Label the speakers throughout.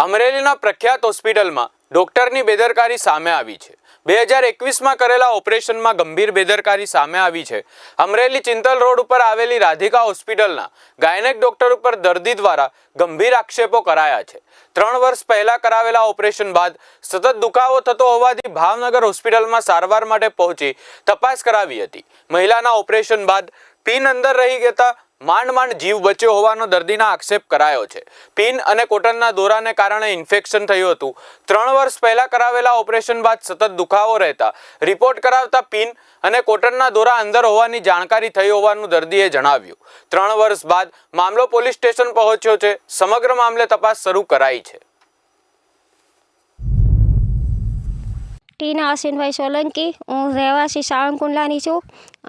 Speaker 1: અમરેલીના પ્રખ્યાત હોસ્પિટલમાં ડોક્ટરની બેદરકારી સામે આવી છે. બે હજાર એકવીસમાં કરેલા ઓપરેશનમાં ગંભીર બેદરકારી સામે આવી છે. અમરેલી ચિંતલ રોડ ઉપર આવેલી રાધિકા હોસ્પિટલના ગાયનેક ડોક્ટર ઉપર દર્દી દ્વારા ગંભીર આક્ષેપો કરાયા છે. ત્રણ વર્ષ પહેલા કરાવેલા ઓપરેશન બાદ સતત દુખાવો થતો હોવાથી ભાવનગર હોસ્પિટલમાં સારવાર માટે પહોંચી તપાસ કરાવી હતી. મહિલાના ઓપરેશન બાદ પિન અંદર રહી જતા માંડ માંડ જીવ બચ્યો હોવાનો દર્દીના આક્ષેપ કરાયો છે. પિન અને કોટનના દોરાને કારણે ઇન્ફેક્શન થયું હતું. ત્રણ વર્ષ પહેલા કરાવેલા ઓપરેશન બાદ સતત દુખાવો રહેતા. રિપોર્ટ કરાવતા પિન અને કોટનના દોરા અંદર હોવાની જાણકારી થઈ હોવાનું દર્દીએ જણાવ્યું. ત્રણ વર્ષ બાદ મામલો પોલીસ સ્ટેશન પહોંચ્યો છે. સમગ્ર મામલે તપાસ શરૂ કરાઈ છે.
Speaker 2: ટીના અશ્વિનભાઈ સોલંકી, હું રહેવાસી સાવણકુંડલાની છું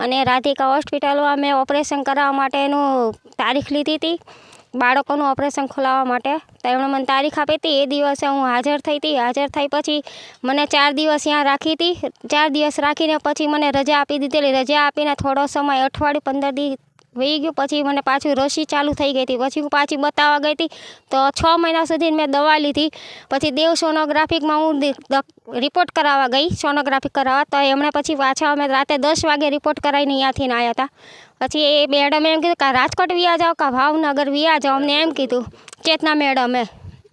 Speaker 2: અને રાધિકા હોસ્પિટલમાં મેં ઓપરેશન કરાવવા માટેનું તારીખ લીધી હતી. બાળકોનું ઓપરેશન ખોલાવવા માટે તો એમણે મને તારીખ આપી હતી. એ દિવસે હું હાજર થઈ હતી. હાજર થઈ પછી મને ચાર દિવસ ત્યાં રાખી હતી. ચાર દિવસ રાખીને પછી મને રજા આપી દીધેલી. રજા આપીને થોડો સમય અઠવાડિયું પંદર દી વહી ગયું. પછી મને પાછું રસી ચાલુ થઈ ગઈ હતી. પછી હું પાછી બતાવવા ગઈ હતી. તો છ મહિના સુધી મેં દવા લીધી. પછી દેવ સોનોગ્રાફિકમાં હું રિપોર્ટ કરાવવા ગઈ. સોનોગ્રાફી કરાવવા. તો એમણે પછી પાછા અમે રાતે દસ વાગે રિપોર્ટ કરાવીને અહીંયાથી આવ્યા હતા પછી એ મેડમે એમ કીધું કે રાજકોટ વ્યા જાઓ કે ભાવનગર વ્યા જાઓ અમને એમ કીધું, ચેતના મેડમે